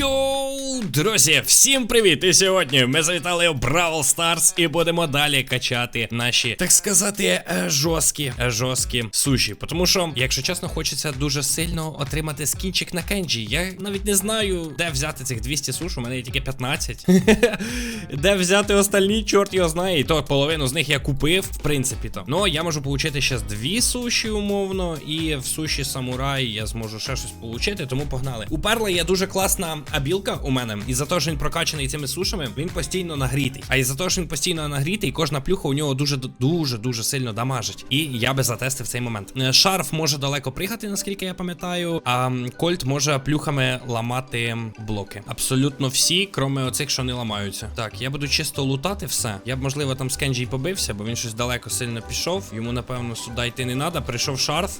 Yo друзі, всім привіт! І сьогодні ми завітали у Бравл Старс і будемо далі качати наші, так сказати, е, жорсткі, е, жорсткі суші. Тому що, якщо чесно, хочеться дуже сильно отримати скінчик на кенджі. Я навіть не знаю, де взяти цих 200 суш, у мене є тільки 15. Де взяти остальні, чорт його знає. І то половину з них я купив, в принципі то. Ну, я можу отримати ще дві суші, умовно, і в суші самурай я зможу ще щось отримати, тому погнали. У перла є дуже класна абілка у мене, і за те, що він прокачаний цими сушами, він постійно нагрітий. А із за того, що він постійно нагрітий, кожна плюха у нього дуже дуже дуже сильно дамажить. І я би затестив цей момент. Е, Шарф може далеко пригати, наскільки я пам'ятаю. А Кольт може плюхами ламати блоки. Абсолютно всі, кроме оцих, що не ламаються. Так, я буду чисто лутати все. Я б, можливо, там з Кенджі побився, бо він щось далеко сильно пішов. Йому, напевно, сюди йти не треба. Прийшов шарф.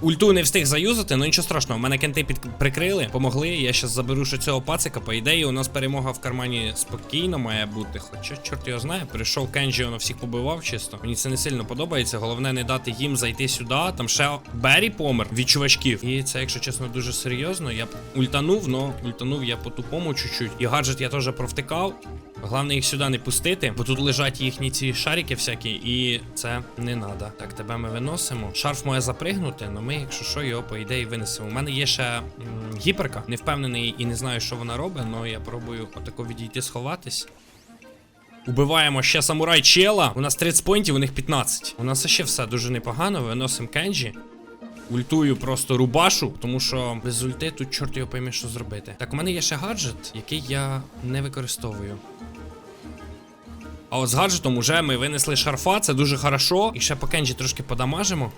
Ульту не встиг заюзати, ну нічого страшного. Мене кенти під прикрили, помогли. Я щас заберу ще цього пацика. По ідеї, у нас перемога в кармані спокійно має бути. Хоча чорт його знає, прийшов Кенджі, воно всіх побивав чисто. Мені це не сильно подобається. Головне не дати їм зайти сюди. Там ще Беррі помер від чувачків. І це, якщо чесно, дуже серйозно. Я ультанув, но ультанув я по-тупому чуть-чуть. І гаджет я теж провтикав. Головне їх сюди не пустити, бо тут лежать їхні ці шарики всякі, і це не надо. Так, тебе ми виносимо. Шарф має запригнути, але ми, якщо що, його по ідеї винесемо. У мене є ще м, гіперка. Не впевнений і не знаю, що вона робить, але я пробую отако відійти сховатись. Убиваємо ще самурай чела. У нас 30 поінтів, у них 15. У нас ще все дуже непогано. Виносимо Кенджі. Ультую просто рубашу, тому що без ульти тут чорт його пойме, що зробити. Так, у мене є ще гаджет, який я не використовую. А от з гаджетом уже ми винесли шарфа, це дуже хорошо. І ще по кенджі трошки подамажимо.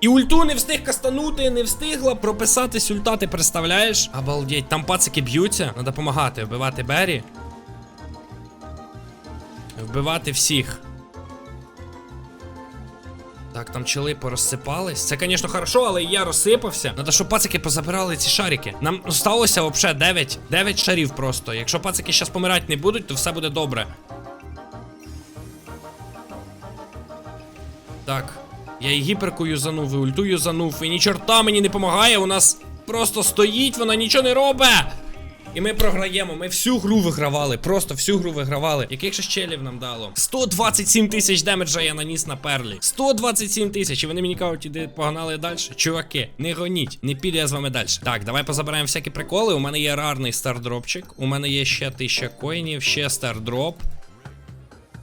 І ульту не встиг кастанути, не встигла прописатись ульта, ти представляєш? Обалдеть, там пацики б'ються, треба допомагати, вбивати Беррі. Вбивати всіх. Так, там чоли порозсипались. Це, звісно, хорошо, але я розсипався. Надо, щоб пацики позабирали ці шарики. Нам осталося взагалі 9. 9 шарів просто. Якщо пацики зараз помирати не будуть, то все буде добре. Так. Я і гіперку юзанув, і ульту юзанув, і ні чорта мені не допомагає. У нас просто стоїть, вона нічого не робить. І ми програємо. Ми всю гру вигравали. Просто всю гру вигравали. Яких ще челів нам дало? 127 тисяч демеджа я наніс на перлі. 127 тисяч. І вони мені кажуть, іди погнали далі. Чуваки, не гоніть, не піду я з вами далі. Так, давай позабираємо всякі приколи. У мене є рарний стардропчик. У мене є ще тисяча коїнів, ще стардроп.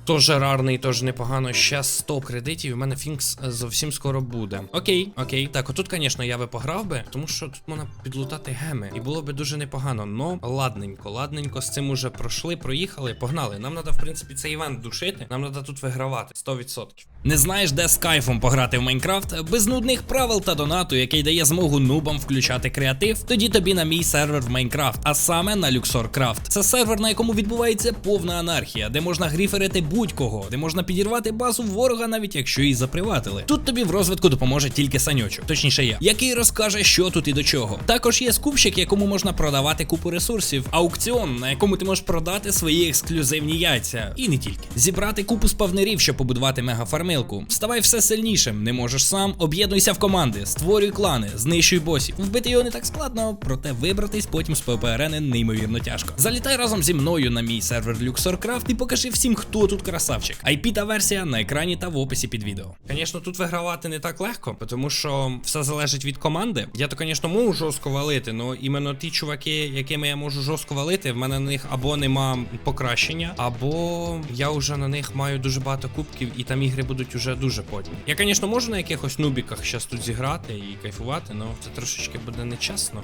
Тоже рарний, теж непогано. Ще 100 кредитів, в мене Фінкс е, зовсім скоро буде. Окей, окей. Так, отут, звісно, я би пограв би, тому що тут можна підлутати геми. І було би дуже непогано. Но ладненько, ладненько, з цим уже пройшли, проїхали, погнали. Нам треба, в принципі, цей івент душити. Нам треба тут вигравати 100%. Не знаєш, де з кайфом пограти в Майнкрафт? Без нудних правил та донату, який дає змогу нубам включати креатив. Тоді тобі на мій сервер в Майнкрафт, а саме на Luxor Craft. Це сервер, на якому відбувається повна анархія, де можна гріферити будь-кого, де можна підірвати базу ворога, навіть якщо її заприватили. Тут тобі в розвитку допоможе тільки саньочок, точніше я, який розкаже, що тут і до чого. Також є скупщик, якому можна продавати купу ресурсів, аукціон, на якому ти можеш продати свої ексклюзивні яйця, і не тільки. Зібрати купу спавнерів, щоб побудувати мегафармилку. Ставай все сильнішим, не можеш сам, об'єднуйся в команди, створюй клани, знищуй босів. Вбити його не так складно, проте вибратись потім з арени неймовірно тяжко. Залітай разом зі мною на мій сервер LuxorCraft і покажи всім, хто тут красавчик. IP та версія на екрані та в описі під відео. Звісно, тут вигравати не так легко, тому що все залежить від команди. Я то, звісно, можу жорстко валити, але іменно ті чуваки, якими я можу жорстко валити, в мене на них або нема покращення, або я вже на них маю дуже багато кубків, і там ігри будуть уже дуже потні. Я, звісно, можу на якихось нубіках зараз тут зіграти і кайфувати, але це трошечки буде нечесно.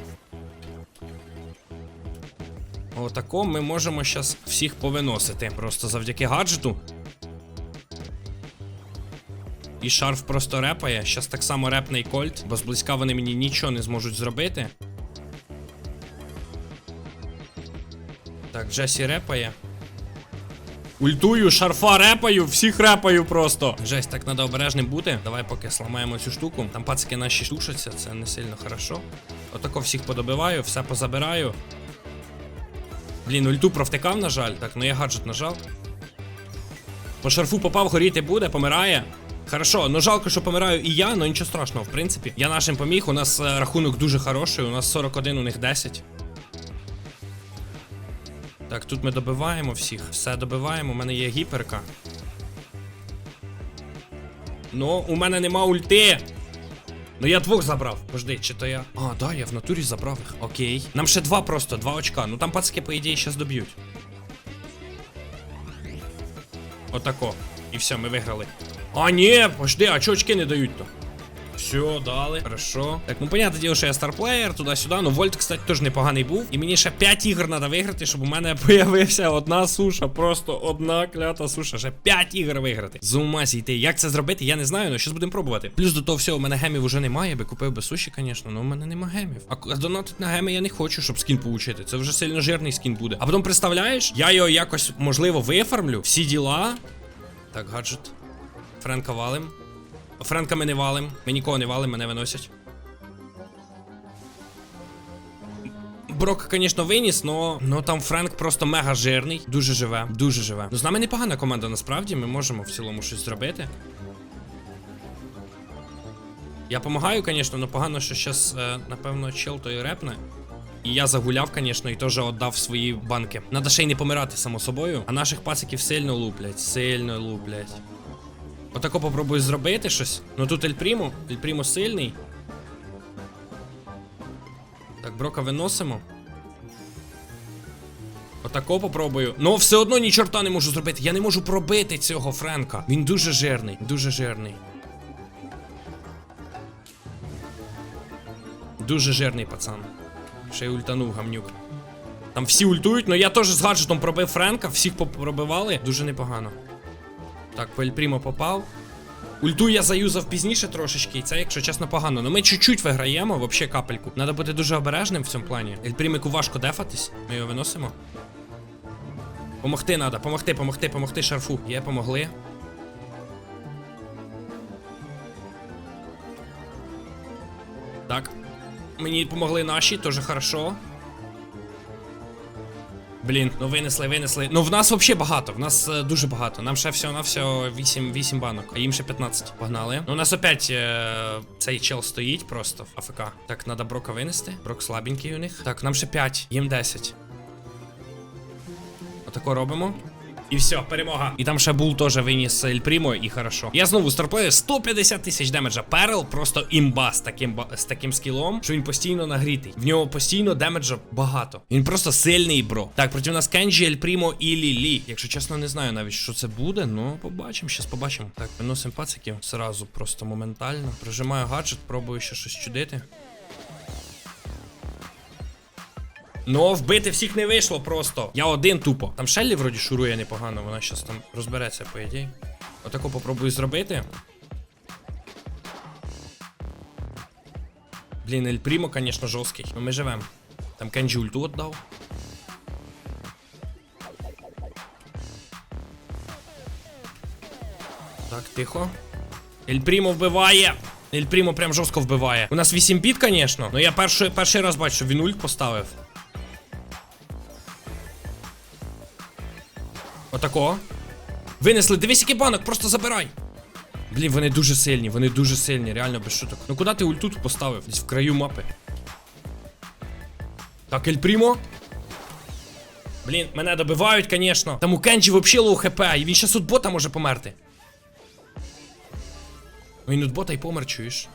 Отако ми можемо зараз всіх повиносити. Просто завдяки гаджету. І шарф просто репає. Щас так само репне і кольт, бо зблизька вони мені нічого не зможуть зробити. Так, Джесі репає. Ультую, шарфа репаю, всіх репаю просто. Жесть, так треба обережним бути. Давай поки сламаємо цю штуку. Там пацики наші тушаться, це не сильно хорошо. Отако всіх подобиваю, все позабираю. Блін, ульту провтикав, на жаль. Так, ну я гаджет нажав. По шарфу попав, горіти буде, помирає. Хорошо, ну жалко, що помираю і я, але нічого страшного, в принципі. Я нашим поміг, у нас е, рахунок дуже хороший, у нас 41, у них 10. Так, тут ми добиваємо всіх. Все добиваємо, у мене є гіперка. Ну, у мене нема ульти. Ну я двох забрав. Пожди, чи то я. А, да, я в натурі забрав їх. Окей. Нам ще два просто, два очка. Ну там пацки, по ідеї, щас доб'ють. Отако. І все, ми виграли. А, ні, пожди, а чого очки не дають то? Все, дали. Хорошо. Так, ну понятне діло, що я старплеєр, туди-сюди. Ну, Вольт, кстати, теж непоганий був. І мені ще 5 ігор треба виграти, щоб у мене появився одна суша. Просто одна клята суша. Ще 5 ігор виграти. З ума. Як це зробити, я не знаю, але щось будемо пробувати. Плюс до того всього, у мене гемів уже немає, я би купив би суші, звісно, але у мене нема гемів. А донатити на геми я не хочу, щоб скін получити. Це вже сильно жирний скін буде. А потім представляєш, я його якось можливо вифармлю. Всі діла. Так, гаджет. Френка валим. Френка ми не валим. Ми нікого не валим, мене виносять. Брок, звісно, виніс, но, но там Френк просто мега жирний. Дуже живе, дуже живе. Ну, з нами непогана команда, насправді. Ми можемо в цілому щось зробити. Я допомагаю, звісно, але погано, що зараз, е, напевно, чел той репне. І я загуляв, звісно, і теж віддав свої банки. Надо ще й не помирати, само собою. А наших пациків сильно луплять, сильно луплять. Отако попробую зробити щось. Ну тут Ель Прімо. Ель Прімо сильний. Так, брока виносимо. Отако попробую. Ну, все одно ні чорта не можу зробити. Я не можу пробити цього Френка. Він дуже жирний, дуже жирний. Дуже жирний пацан. Ще й ультанув гамнюк. Там всі ультують, але я теж з гаджетом пробив Френка, всіх пробивали. Дуже непогано. Так, по Ельпрімо попав. Ульту я заюзав пізніше трошечки, і це, якщо чесно, погано. Ну ми чуть-чуть виграємо, вообще капельку. Надо бути дуже обережним в цьому плані. Ельпрімику важко дефатись. Ми його виносимо. Помогти треба, помогти, помогти, помогти шарфу. Є, помогли. Так. Мені помогли наші, теж хорошо. Блін, ну винесли, винесли. Ну в нас взагалі багато, в нас е, дуже багато. Нам ще всього на всього 8, 8 банок, а їм ще 15. Погнали. Ну у нас опять е, цей чел стоїть просто в АФК. Так, треба брока винести. Брок слабенький у них. Так, нам ще 5, їм 10. Отако робимо. І все, перемога. І там ще бул теж виніс Ель Прімо, і хорошо. Я знову старплею 150 тисяч демеджа. Перл просто імба з таким з таким скілом, що він постійно нагрітий. В нього постійно демеджа багато. Він просто сильний, бро. Так, проти нас Кенджі, Ель Прімо і Лілі. Якщо чесно, не знаю навіть, що це буде, ну побачимо, щас побачимо. Так, виносимо пациків сразу, просто моментально. Прижимаю гаджет, пробую ще щось чудити. Ну, вбити всіх не вийшло просто. Я один тупо. Там Шеллі вроді шурує непогано, вона щас там розбереться, по ідеї. Отако попробую зробити. Блін, Ель Прімо, звісно, жорсткий. Ну ми живемо. Там Кенджі ульту отдав. Так, тихо. Ель Прімо вбиває. Ель Прімо прям жорстко вбиває. У нас 8 біт, звісно. Ну я перший, перший раз бачу, що він ульт поставив. Отако. Винесли, дивись, який банок, просто забирай. Блін, вони дуже сильні, вони дуже сильні, реально без шуток. Ну куди ти ульту поставив? Десь в краю мапи. Так, Ель Прімо. Блін, мене добивають, звісно. Там у Кенджі взагалі лоу хп, і він от бота може померти. Ну, Він от бота й помер, чуєш.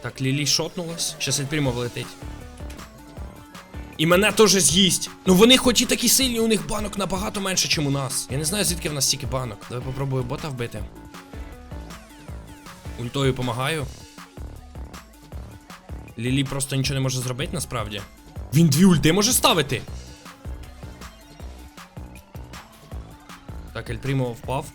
Так, Лілі шотнулась. Щас Ель Прімо влетить. І мене теж з'їсть. Ну вони хоч і такі сильні, у них банок набагато менше, ніж у нас. Я не знаю, звідки в нас стільки банок. Давай попробую бота вбити. Ультою помагаю. Лілі просто нічого не може зробити насправді. Він дві ульти може ставити. Так, Ель Прімо впав.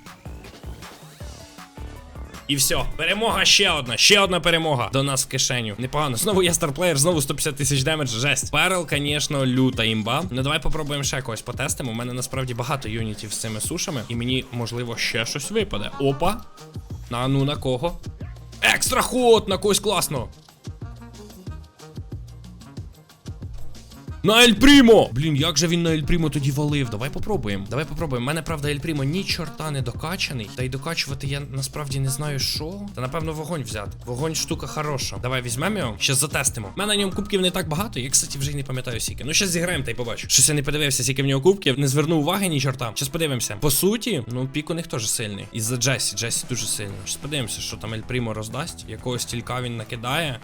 І все, перемога ще одна, ще одна перемога до нас в кишеню. Непогано. Знову я старплеєр, знову 150 тисяч демедж, жесть. Перл, звісно, люта імба. Ну давай попробуємо ще когось потестимо. У мене насправді багато юнітів з цими сушами, і мені, можливо, ще щось випаде. Опа. На ну на кого? Екстра ход на когось класно. На Ель Прімо! Блін, як же він на Ель Прімо тоді валив? Давай попробуємо. Давай попробуємо. У мене, правда, Ель Прімо ні чорта не докачаний. Та й докачувати я насправді не знаю що. Та напевно вогонь взяти. Вогонь штука хороша. Давай візьмемо його. Щас затестимо. У мене на ньому кубків не так багато. Я, кстати, вже й не пам'ятаю скільки. Ну, щас зіграємо та й побачу. Щось я не подивився, скільки в нього кубків, не звернув уваги ні чорта. Щас подивимося. По суті, ну пік у них теж сильний. Із-за Джесі. Джесі дуже сильний. Щас подивимося, що там Ель Прімо роздасть. Якого стілька він накидає.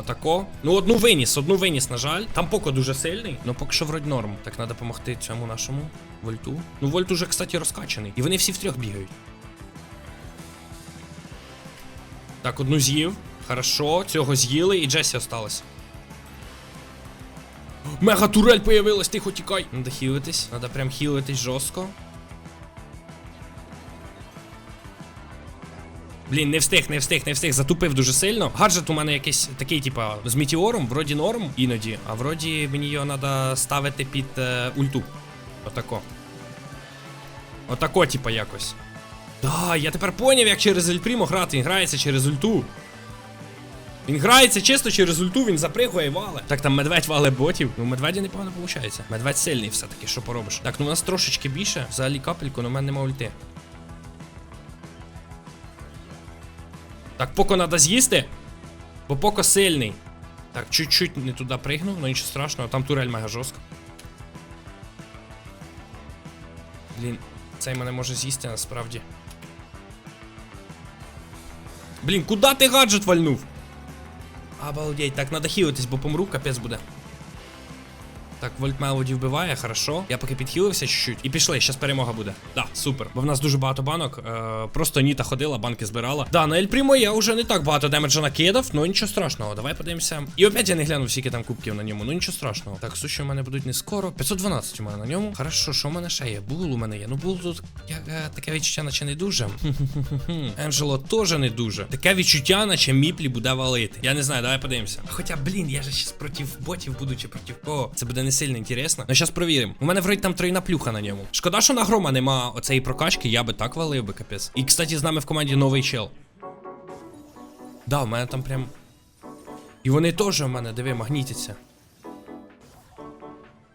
Отако. Ну, одну виніс, одну виніс, на жаль. Там Поко дуже сильний, ну поки що вроді норм. Так треба допомогти цьому нашому вольту. Ну, вольт уже, кстати, розкачаний. І вони всі втрьох бігають. Так, одну з'їв. Хорошо, цього з'їли, і Джесі осталось. Мега турель появилась, тихо тікай. Надо хілитись, надо прям хілитись жорстко. Блін, не встиг, не встиг, не встиг, затупив дуже сильно. Гаджет у мене якийсь такий, типа, з метеором, вроді норм іноді, а вроді мені його треба ставити під е, ульту. Отако. Отако, типа, якось. Да, я тепер поняв, як через Ельпрімо грати. Він грається через ульту. Він грається чисто через ульту, він запригує і вале. Так, там медведь вале ботів. Ну, медведі непогано виходить. Медведь сильний все-таки, що поробиш. Так, ну у нас трошечки більше. Взагалі капельку, але у мене нема ульти. Так, поко треба з'їсти. Бо поко сильний. Так, чуть-чуть не туди пригнув, але нічого страшного, там турель мега жорстка. Блін, цей мене може з'їсти насправді. Блін, куди ти гаджет вальнув? Обалдеть, так, надо хілитись, бо помру, капець буде. Так, Вольт Мелоді вбиває, хорошо. Я поки підхилився чуть-чуть. І пішли, зараз перемога буде. Да, супер. Бо в нас дуже багато банок. Е, просто Ніта ходила, банки збирала. Да, на Ель Прімо я вже не так багато демеджа накидав, ну нічого страшного. Давай подивимося. І опять я не глянув, скільки там кубків на ньому. Ну нічого страшного. Так, суші у мене будуть не скоро. 512 у мене на ньому. Хорошо, що у мене ще є? Бул у мене є. Ну бул тут е, таке відчуття, наче не дуже. Енджело теж не дуже. Таке відчуття, наче міплі буде валити. Я не знаю, давай подивимося. Хоча, блін, я же щас проти ботів буду чи проти кого. Це буде не сильно інтересно. Ну зараз провіримо. У мене вроді там тройна плюха на ньому. Шкода, що на грома нема оцеї прокачки, я би так валив би, капець. І, кстати, з нами в команді новий чел. Да, у мене там прям. І вони теж у мене, диви, магнітяться.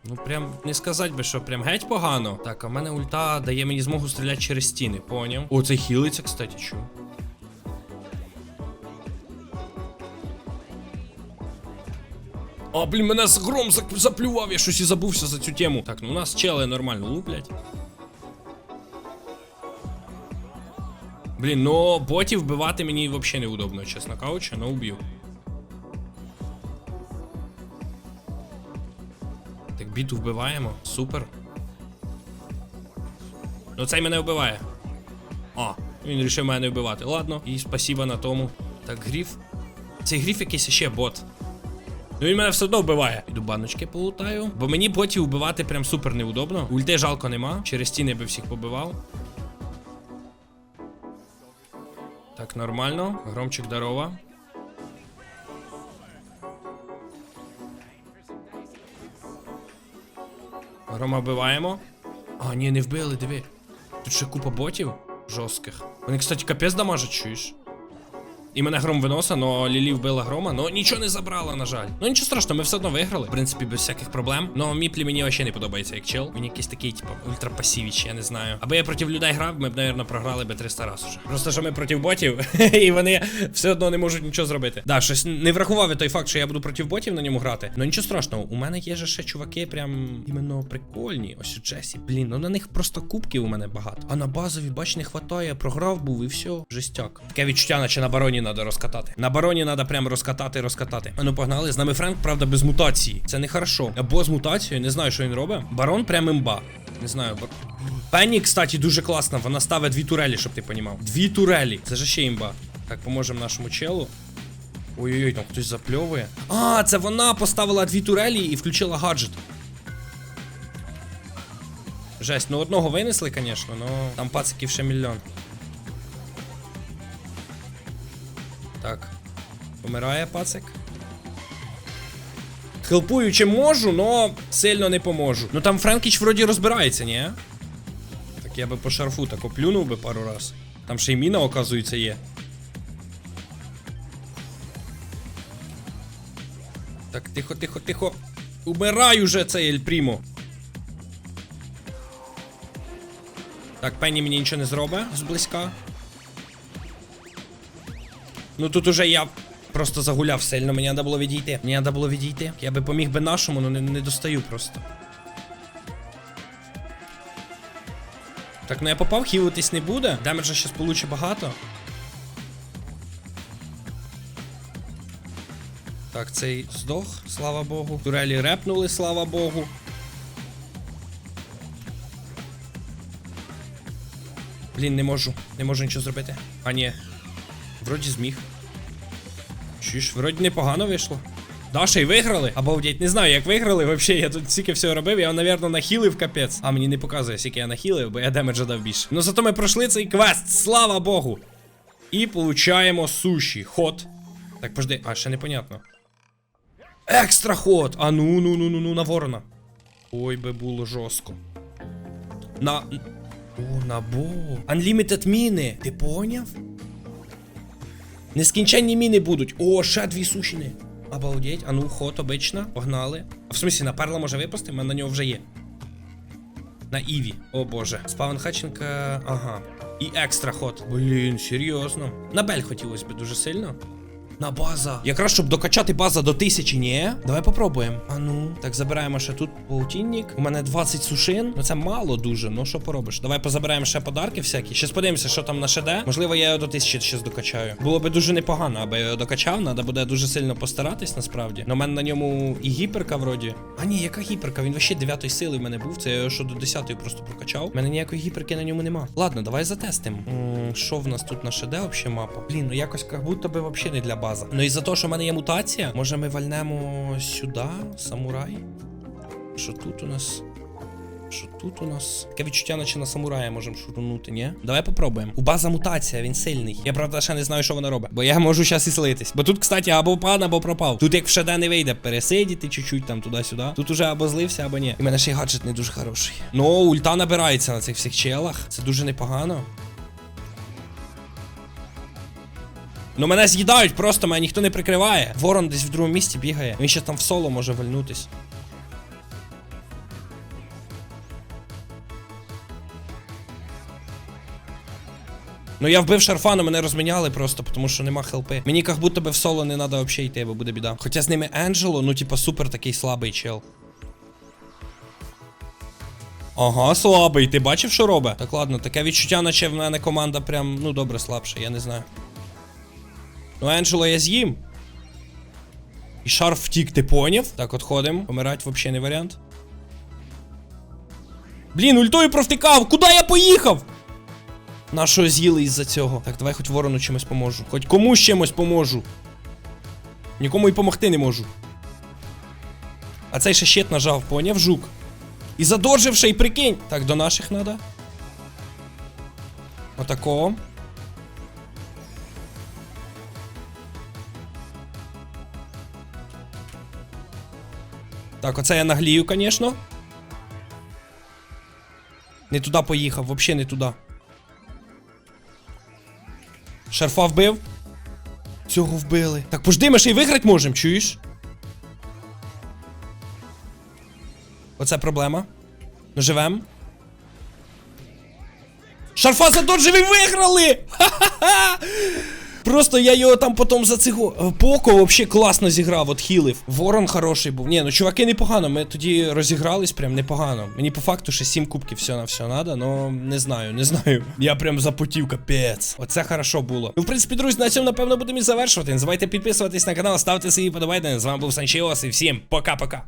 Ну, прям не сказати би, що прям геть погано. Так, а в мене ульта дає мені змогу стріляти через стіни, поняв? О, це хілиться, кстати, чу. А, блін, мене гром заплював, я щось і забувся за цю тему. Так, ну у нас чели нормально луплять. Блін, ну ботів вбивати мені взагалі неудобно, чесно кажучи, но уб'ю. Біту вбиваємо. Супер. Ну цей мене вбиває. А, він вирішив мене вбивати. Ладно, і спасіба на тому. Так, гріф. Цей гріф якийсь ще бот. Ну він мене все одно вбиває. Іду баночки полутаю. Бо мені ботів вбивати прям супер неудобно. Ульти жалко нема. Через стіни би всіх побивав. Так, нормально. Громчик дарова. Грома вбиваємо. А, ні, не вбили, диви. Тут ще купа ботів жорстких. Вони, кстати, капець дамажать, чуєш? І мене гром виносить, но Лілі вбила грома, но нічого не забрала, на жаль. Ну нічого страшного, ми все одно виграли. В принципі, без всяких проблем. Но Міплі мені вообще не подобається як чел. Він якийсь такий, типу, ультрапасівіч, я не знаю. Аби я проти людей грав, ми б, напевно, програли би 300 разів уже. Просто що ми проти ботів, і вони все одно не можуть нічого зробити. Да, щось не врахував я той факт, що я буду проти ботів на ньому грати. Ну нічого страшного, у мене є же ще чуваки, прям іменно прикольні. Ось у Джесі. Блін, ну на них просто кубків у мене багато. А на базові, бач, не хватає. Програв був і все. Жестяк. Таке відчуття, наче на бароні треба розкатати. На бароні треба прям розкатати, розкатати. Ну погнали. З нами Френк, правда, без мутації. Це не хорошо. Або з мутацією, не знаю, що він робить. Барон прям імба. Не знаю, бар... Пенні, кстати, дуже класна. Вона ставить дві турелі, щоб ти понімав. Дві турелі. Це ж ще імба. Так, поможемо нашому челу. Ой-ой-ой, там хтось запльовує. А, це вона поставила дві турелі і включила гаджет. Жесть, ну одного винесли, звісно, но там пациків ще мільйон. Помирає пацик. Хелпую чим можу, но сильно не поможу. Ну там Френкіч вроді розбирається, ні? Так я би по шарфу так оплюнув би пару раз. Там ще й міна, оказується, є. Так, тихо, тихо, тихо. Убирай уже цей Ель Прімо. Так, Пенні мені нічого не зробить зблизька. Ну тут уже я просто загуляв сильно, мені треба було відійти. Мені треба було відійти. Я би поміг би нашому, але не, не достаю просто. Так, ну я попав, хілитись не буде. Демеджа щас получить багато. Так, цей здох, слава Богу. Турелі репнули, слава Богу. Блін, не можу. Не можу нічого зробити. А ні. Вроді зміг. Чуєш, вроді непогано вийшло. Да, ще й виграли. Обалдеть, не знаю, як виграли. Вообще, я тут стільки всього робив, я, напевно, нахилив капець. А мені не показує, скільки я нахилив, бо я демеджа дав більше. Ну зато ми пройшли цей квест, слава Богу. І получаємо суші. Ход. Так, пожди, а ще непонятно. Екстра ход! А ну ну ну ну ну на ворона. Ой, би було жорстко. На. О, набо. Unlimited міни. Ти поняв? Нескінченні міни будуть. О, ще дві сушіни. Обалдеть. А ну, ход обично. Погнали. А в смысле, на парла може випасти? У мене на нього вже є. На Іві. О боже. Спавн Хаченка. Ага. І екстра ход. Блін, серйозно. На Бель хотілося б дуже сильно. На база. Якраз щоб докачати база до тисячі, ні? Давай попробуємо. А ну, так забираємо ще тут паутінник. У мене 20 сушин. Ну це мало дуже. Ну що поробиш? Давай позабираємо ще подарки всякі. Щас подивимося, що там на ШД. Можливо, я його до тисячі щас докачаю. Було би дуже непогано, аби я його докачав. Надо буде дуже сильно постаратись, насправді. Но в мене на ньому і гіперка вроді. А ні, яка гіперка? Він вообще 9 сили в мене був. Це я його що до 10 просто прокачав. У мене ніякої гіперки на ньому нема. Ладно, давай затестимо. Що в нас тут на ШД вообще мапа? Блін, ну якось як будто би вообще не для база. Ну і за те, що в мене є мутація, може ми вальнемо сюди, самурай. Що тут у нас? Що тут у нас? Таке відчуття, наче на самурая можемо шурнути, ні? Давай попробуємо. У база мутація, він сильний. Я правда ще не знаю, що вона робить. Бо я можу зараз і слитись. Бо тут, кстати, або пан, або пропав. Тут як в ШД не вийде, пересидіти чуть-чуть там туди-сюди. Тут уже або злився, або ні. І мене ще й гаджет не дуже хороший. Ну, ульта набирається на цих всіх челах. Це дуже непогано. Ну мене з'їдають, просто мене ніхто не прикриває. Ворон десь в другому місці бігає. Він ще там в соло може вальнутись. Ну я вбив шарфану, мене розміняли просто, тому що нема хелпи. Мені як будто би в соло не треба взагалі йти, бо буде біда. Хоча з ними Енджело, ну типа супер такий слабий чел. Ага, слабий. Ти бачив, що робить? Так ладно, таке відчуття, наче в мене команда прям, ну добре, слабша, я не знаю. Ну, Енджело я з'їм. І шарф втік, ти поняв? Так, от ходим. Помирать взагалі не варіант. Блін, ультою провтикав! Куди я поїхав? Нашого з'їли із-за цього. Так, давай хоч ворону чимось поможу. Хоч комусь чимось поможу. Нікому й помогти не можу. А цей ще щит нажав, поняв, жук. І задорживши, і прикинь. Так, до наших надо. Отако. Так, оце я наглію, звісно. Не туди поїхав, взагалі не туди. Шарфа вбив. Цього вбили. Так, пожди, ми ще й виграти можемо, чуєш? Оце проблема. Ну живем. Шарфа задоджив і виграли! Ха-ха-ха! Просто я його там потім за цього Поко вообще класно зіграв, от хілив. Ворон хороший був. Ні, ну чуваки непогано. Ми тоді розігрались прям непогано. Мені по факту ще 7 кубків все на все надо, но не знаю, не знаю. Я прям запотів, капець. Оце хорошо було. Ну, в принципі, друзі, на цьому напевно будемо і завершувати. Не забувайте підписуватись на канал, ставте свої подобайки. З вами був Санчіос і всім пока-пока.